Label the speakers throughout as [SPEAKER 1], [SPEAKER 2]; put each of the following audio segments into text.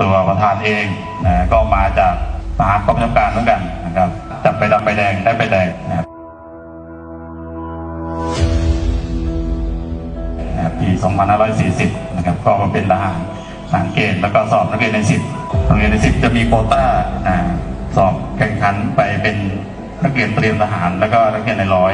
[SPEAKER 1] ตัวประธานเองนะก็มาจากทหากองบัญชาการเหมือนกันนะครับจับไปดำไปแดงได้ไปแดงนะครับปี 2540 นะครับก็มาเป็นทหารทหารเกณฑ์แล้วก็สอบนักเรียนในสิบโรงเรียนในสิบจะมีโคต้าสอบแข่งขันไปเป็นนักเรียนเตรียมทหารแล้วก็นักเรียนในร้อย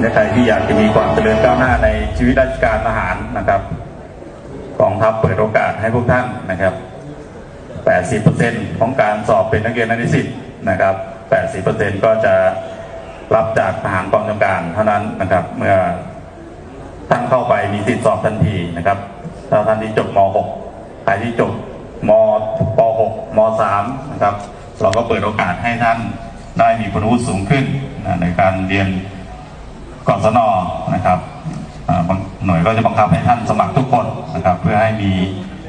[SPEAKER 1] และใครที่อยากจะมีความเจริญก้าวหน้าในชีวิตราชการทหารนะครับกองทัพเปิดโอกาสให้พวกท่านนะครับ 80%ของการสอบเป็นนักเรียนนิสิตนะครับ 80%ก็จะรับจากทหารกองกำลังการเท่านั้นนะครับ เมื่อท่านเข้าไปมีสิทธิสอบทันทีนะครับถ้าท่านที่จบม .6 ใครที่จบมป .6 ม .3 นะครับ เราก็เปิดโอกาสให้ท่านได้มีคุณวุฒิสูงขึ้นในการเรียน กศนนะครับบางหน่วยก็จะบังคับให้ท่านสมัครทุกคนนะครับ เพื่อให้มี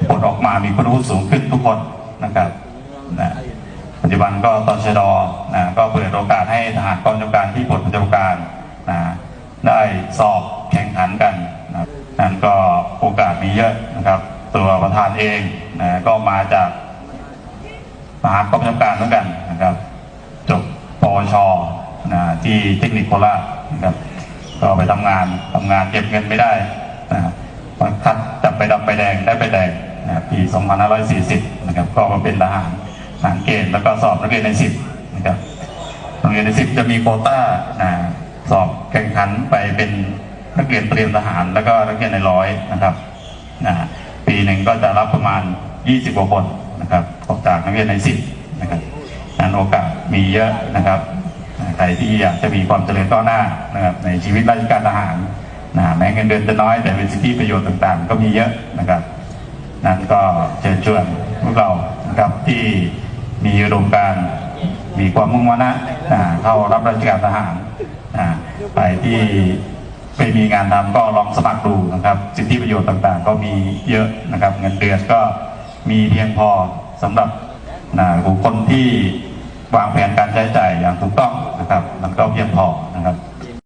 [SPEAKER 1] ผลออกมามีคุณวุฒิสูงขึ้นทุกคนนะครับนะปัจจุบันก็ตชดนะก็เปิดโอกาสให้ทหารกองกำการที่ปลดประจำการนะได้สอบแข่งขันกันนะนั่นก็โอกาสมีเยอะนะครับ ตัวประธานเองนะก็มาจากทหากองกำการเหมือนกันนะครับ จบปวชนะที่เทคนิคโคราชนะครับ ก็ไปทำงานทำงานเก็บเงินไม่ได้นะมาคัดจับไปดำไปแดงได้ไปแดงนะปี 2540 นะครับ ก็มาเป็นทหารทหารเกณฑ์แล้วก็สอบนักเรียนในสิบนะครับโรงเรียนในสิบจะมีโควต้านะสอบแข่งขันไปเป็นนักเรียนเตรียมทหาร แล้วก็นักเรียนในร้อยนะครับนะปีหนึ่งก็จะรับประมาณ 20กว่าคนนะครับออกจากนักเรียนในสิบนะครับนั้นโอกาสมีเยอะนะครับ ใครที่อยากจะมีความเจริญก้าวหน้านะครับในชีวิตราชการทหารนะแม้เงินเดือนจะน้อยแต่เป็นสิทธิประโยชน์ต่างๆ ก็มีเยอะนะครับ นั้นก็เชิญชวนพวกเรานะครับที่มีอุดมการมีความมุ่งมั่นนะเข้ารับราชการทหารไปที่ไปมีงานทำก็ลองสมัครดูนะครับสิทธิประโยชน์ต่างๆ ก็มีเยอะนะครับ เงินเดือนก็มีเพียงพอสำหรับนะบุคคลที่วางแผนการใช้จ่ายอย่างถูกต้อง นะครับมันก็เพียงพอนะครับ